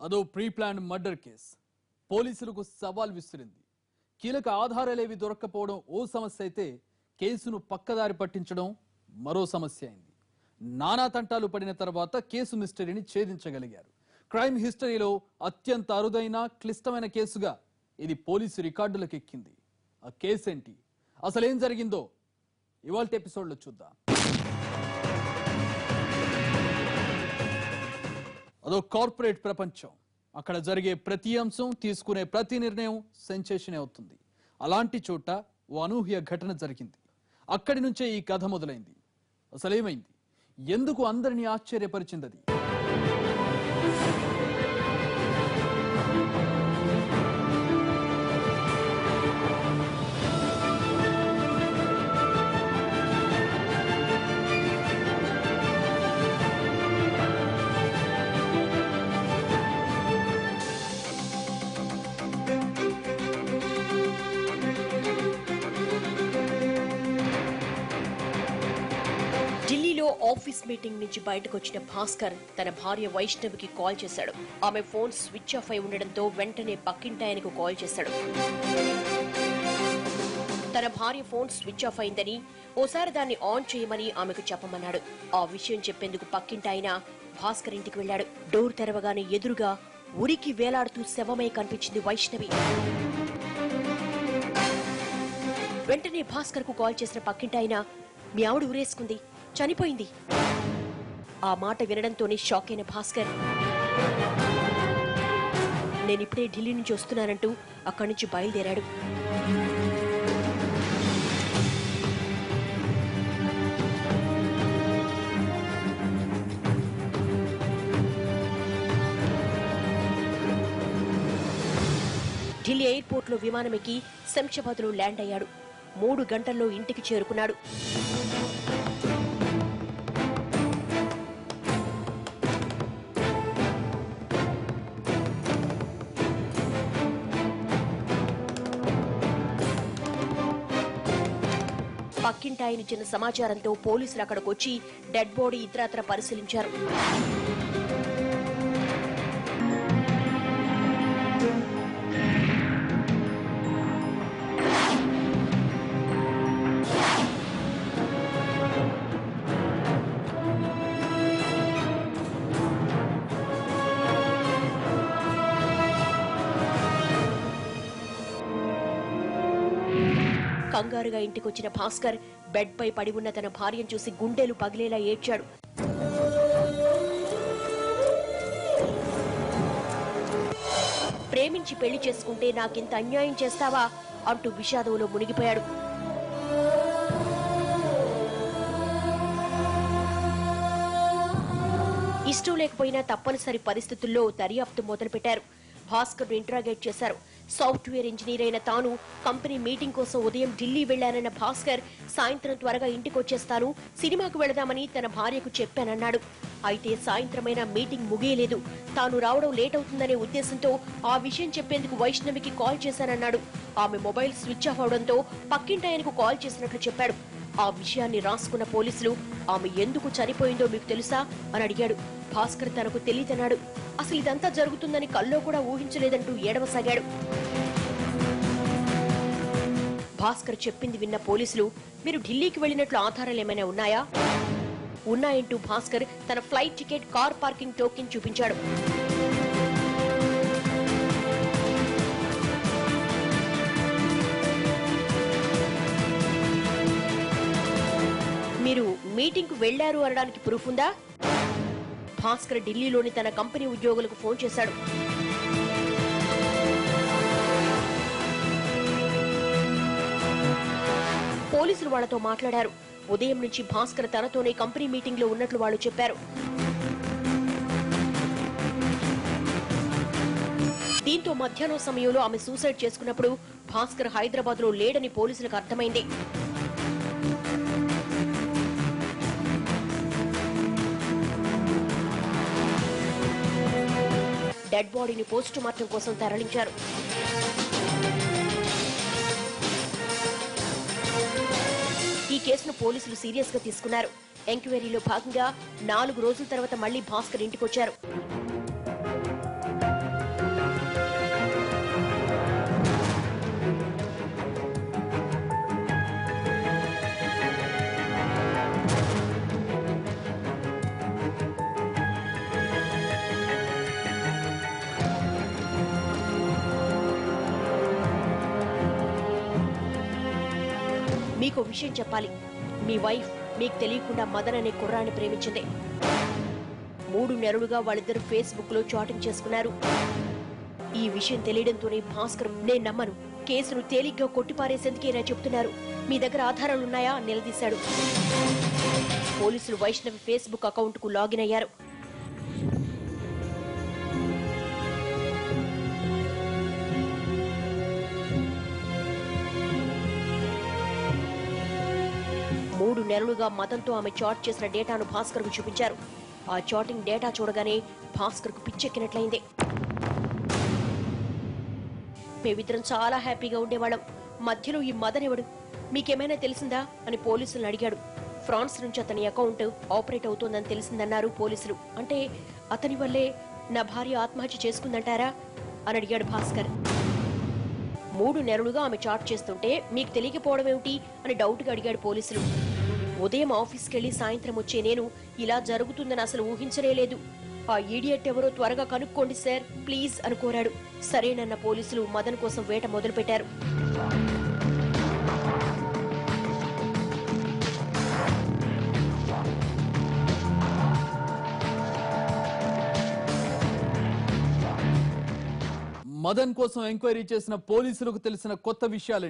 అదో pre plan murder case. పోలీసులకు సవాల్ విసిరింది. కీలక ఆధారాలేవి దొరక్కపోవడం ఓ సమస్య అయితే కేసును పక్కదారి పట్టించడం మరో సమస్య అయింది. నానా తంటాలు పడిన తర్వాత కేసు మిస్టరీని ఛేదించగలిగారు. క్రైమ్ హిస్టరీలో అత్యంత అరుదైన క్లిష్టమైన కేసుగా ఇది పోలీసు రికార్డులకు ఎక్కింది ఆ కేసేంటి? అసలేం జరిగిందో? ఇవాళ ఎపిసోడ్లో చూద్దాం. అదో కార్పొరేట్ ప్రపంచం. అక్కడ జరిగే ప్రతి అంశం తీసుకునే ప్రతి నిర్ణయం సెన్సేషన్ అవుతుంది. అలాంటి చోట ఓ అనూహ్య ఘటన జరిగింది. అక్కడి నుంచే ఈ కథ మొదలైంది. అసలేమైంది? ఎందుకు అందరినీ ఆశ్చర్యపరిచింది ఆఫీస్ మీటింగ్ నుంచి బయటకు వచ్చిన భాస్కర్ తన భార్య వైష్ణవికి కాల్ చేశాడు. ఆమె ఫోన్ స్విచ్ ఆఫ్ అయి ఉండడంతో వెంటనే పక్కింటాయనకు కాల్ చేశాడు. తన భార్య ఫోన్ స్విచ్ ఆఫ్ అయిందని ఓసారి దాన్ని ఆన్ చేయమని ఆమెకు చెప్పమన్నాడు. ఆ విషయం చెప్పేందుకు పక్కింటాయన భాస్కర్ ఇంటికి వెళ్ళాడు. డోర్ తెరవగానే ఎదురుగా ఉరికి వేలాడుతూ శవమై కనిపించింది వైష్ణవి. వెంటనే భాస్కర్కు కాల్ చేసిన పక్కింటాయన మీ ఆవిడ ఉరేసుకుంది చనిపోయింది. ఆ మాట వినడంతోనే షాక్ అయిన భాస్కర్. నేనిప్పుడే ఢిల్లీ నుంచి వస్తున్నానంటూ అక్కడి నుంచి బయలుదేరాడు. ఢిల్లీ ఎయిర్పోర్ట్లో విమానం ఎక్కి శంషాబాద్లో ల్యాండ్ అయ్యాడు. మూడు గంటల్లో ఇంటికి చేరుకున్నాడు. పక్కింటాయనిచ్చిన సమాచారంతో పోలీసులు అక్కడికొచ్చి డెడ్ బాడీ ఇతరత్ర పరిశీలించారు. కంగారుగా ఇంటికొచ్చిన భాస్కర్ బెడ్ పై పడి ఉన్న తన భార్యను చూసి గుండెలు పగిలేలా ఏడ్చాడు. ప్రేమించి పెళ్ళి చేసుకుంటే నాకింత అన్యాయం చేస్తావా? అంటూ విషాదంలో మునిగిపోయాడు. ఇష్టం లేకపోయినా తప్పనిసరి పరిస్థితుల్లో దర్యాప్తు మొదలుపెట్టారు. భాస్కర్ ఇంట్రాగేట్ చేశారు. సాఫ్ట్వేర్ ఇంజనీర్ అయిన తాను కంపెనీ మీటింగ్ కోసం ఉదయం ఢిల్లీ వెళ్ళానన్న భాస్కర్ సాయంత్రం త్వరగా ఇంటికి వచ్చేస్తాను సినిమాకు వెళదామని తన భార్యకు చెప్పానన్నాడు. అయితే సాయంత్రమైన మీటింగ్ ముగియలేదు. తాను రావడం లేట్ అవుతుందనే ఉద్దేశంతో ఆ విషయం చెప్పేందుకు వైష్ణవికి కాల్ చేశానన్నాడు. ఆమె మొబైల్ స్విచ్ ఆఫ్ అవడంతో పక్కింటాయనకు కాల్ చేసినట్లు చెప్పాడు. ఆ విషయాన్ని రాసుకున్న పోలీసులు ఆమె ఎందుకు చనిపోయిందో మీకు తెలుసా? అని అడిగాడు. భాస్కర్ తనకు తెలియదన్నాడు అసలు ఇదంతా జరుగుతుందని కల్లో కూడా ఊహించలేదంటూ ఏడవసాగాడు. భాస్కర్ చెప్పింది విన్న పోలీసులు మీరు ఢిల్లీకి వెళ్ళినట్లు ఆధారాలు ఏమైనా ఉన్నాయా? ఉన్నాయంటూ భాస్కర్ తన flight ticket car parking token చూపించాడు. మీరు మీటింగ్కు వెళ్ళారు అనడానికి ప్రూఫ్ ఉందా? భాస్కర్ ఢిల్లీలోని తన కంపెనీ ఉద్యోగులకు ఫోన్ చేశాడు. పోలీసులు వాళ్ళతో మాట్లాడారు. ఉదయం నుంచి భాస్కర్ తనతోనే కంపెనీ మీటింగ్లో ఉన్నట్లు వాళ్ళు చెప్పారు. దీంతో మధ్యాహ్నం సమయంలో ఆమె సూసైడ్ చేసుకున్నప్పుడు భాస్కర్ హైదరాబాద్లో లేడని పోలీసులకు అర్థమైంది. డెడ్ బాడీని పోస్టుమార్టం కోసం తరలించారు. ఈ కేసును పోలీసులు సీరియస్గా తీసుకున్నారు. ఎంక్వైరీలో భాగంగా నాలుగు రోజుల తర్వాత మళ్ళీ భాస్కర్ ఇంటికొచ్చారు. మీకు విషయం చెప్పాలి. మీ వైఫ్ మీకు తెలియకుండా మదన్ అనే కుర్రాన్ని ప్రేమించింది. మూడు నెలలుగా వాళ్ళిద్దరు ఫేస్బుక్లో చాటింగ్ చేసుకున్నారు. ఈ విషయం తెలియడంతోనే భాస్కర్ నేను నమ్మను. కేసును తేలిగ్గా కొట్టిపారేసేందుకేనా చెప్తున్నారు. మీ దగ్గర ఆధారాలున్నాయా? నిలదీశాడు. పోలీసులు వైష్ణవి ఫేస్బుక్ అకౌంట్కు లాగిన్ అయ్యారు. మూడు నెలలుగా మతంతో ఆమె చాట్ చేసిన డేటాను భాస్కర్కు చూపించారు. ఆ చాటింగ్ డేటా చూడగానే భాస్కర్కు పిచ్చెక్కినట్లయింది. మేమిద్దరం చాలా హ్యాపీగా ఉండేవాళ్ళం. మధ్యలో ఈ మదన్ ఎవడు? మీకేమైనా తెలిసిందా? అని పోలీసులను అడిగాడు. ఫ్రాన్స్ నుంచి అతని అకౌంట్ ఆపరేట్ అవుతోందని తెలిసిందన్నారు పోలీసులు. అంటే అతని వల్లే నా భార్య ఆత్మహత్య చేసుకుందంటారా? అని అడిగాడు భాస్కర్. మూడు నెలలుగా ఆమె చాట్ చేస్తుంటే మీకు తెలియకపోవడం ఏమిటి అని డౌట్గా అడిగాడు పోలీసులు. ఉదయం ఆఫీస్కి వెళ్ళి సాయంత్రం వచ్చే నేను ఇలా జరుగుతుందని అసలు ఊహించలేదు ఆ ఈడియట్ ఎవరో త్వరగా కనుక్కోండి సార్ ప్లీజ్ అని కోరాడు. సరేనన్న పోలీసులు మదన్ కోసం వేట మొదలుపెట్టారు. మదన్ కోసం ఎంక్వైరీ చేసిన పోలీసులకు తెలిసిన కొత్త విషయాలు